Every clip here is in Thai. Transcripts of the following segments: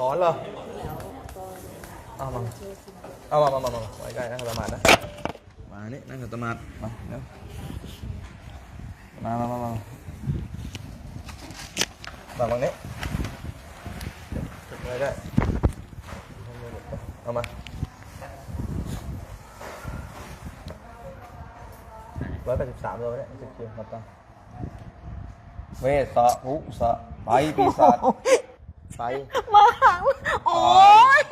ถอนเหรอเอามาเอามามามามาไว้ใกล้นั่งสมาธินะมานี่นั่งสมาธิมาเดี๋ยวมามามามามาตรงนี้จุดไว้ได้เอามาร้อยแปดสิบสามโลเนี่ยสิบคิวมาตั้งเวสสะภุสะไปปีศาจ ไปมาหังโอ้ย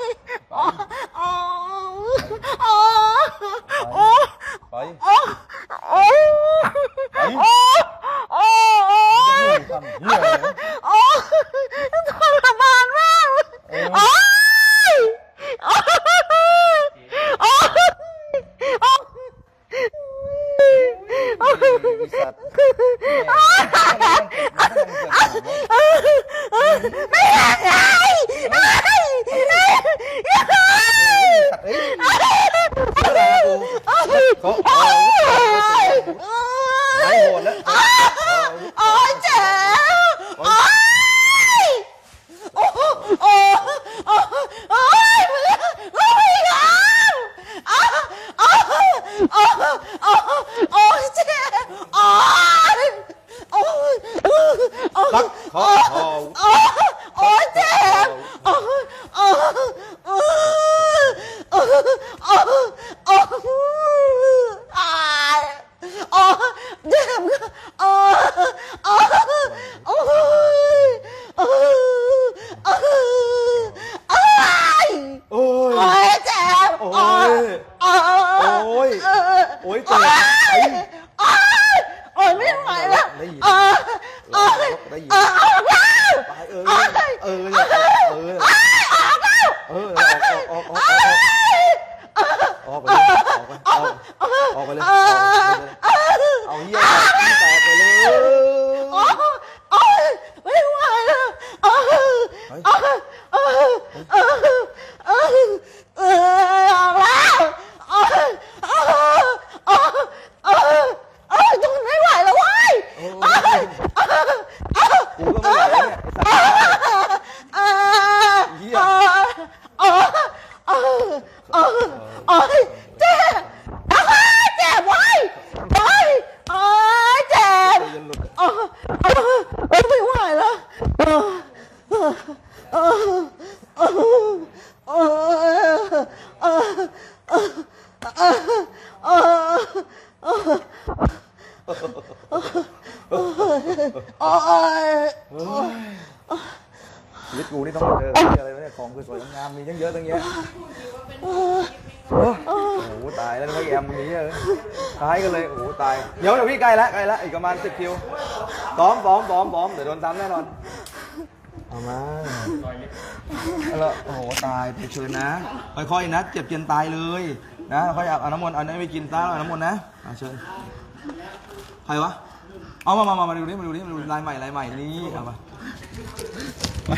โอ้โอ้โอ้โอ้ไปโอ้โอ้โอ้โอ้ทำเหี้ยอะไรนะโอ้ทรมานมากเออโอ้ยโอ้ยโอ้ยโอ้ยปีศาจไม่อยากไง เอ้ยเวลากูเขาเอาไม่โหดแล้ว โอ้ยเจ็บโอ้ยโอ้โอ้โอ้โอ้ยไม่อยากโอ้โอ้โอ้โอ้โอ้ยเจ็บโอ้ยโอ้ยโอ้ย รักขอขอ โอ้โอ้ยเจ็บโอ้ยโอ้ยโอ้ยโอ้ยโอ้ยโอ้ยอายโอ้ย เจ็บโอ้ยโอ้ยโอ้ยโอ้ยโอ้ยโอ้ยโอ้โอ้ยยเจ็บโอ้ยโอ้ยโอ้ยโอ้ย โอ้ยเจ็บไอ้โอ้ยโอ้ยไม่ไหวแล้วได้ยินโอ้ยโอ้ยได้ยินโอ้ยออกแล้วตายเออเออเนี่ยเออออกแล้วเออออกออกออกออกออกไปเลยออกไปออกออกไปเลยออกไปเลยเอา ชีวิตกูนี่ต้องมาเจออะไรวะเนี่ยของคือสวยงามมีตั้งเยอะตั้งแยะโอ้โหตายแล้วไม่แอมมีเยอะคล้ายกันเลยโอ้โหตายเดี๋ยวเดี๋ยวพี่ใกล้ล้วใกล้ล้วอีกประมาณสิบคิวซ้อมซ้อมซ้อมซ้อมเดี๋ยวโดนซ้ำแน่นอน เอามาแล้วโอ้โหตายไปเชิญนะ ค่อยๆนะเจ็บเจียนตายเลยนะค่อยเอาเอาน้ำมนต์เอาน้ำไปกินตาเอาน้ำมนต์นะเอาเชิญใครวะเอามามามามาดูนี่มาดูนี่มาดูลายใหม่ลายใหม่นี่เอามาไป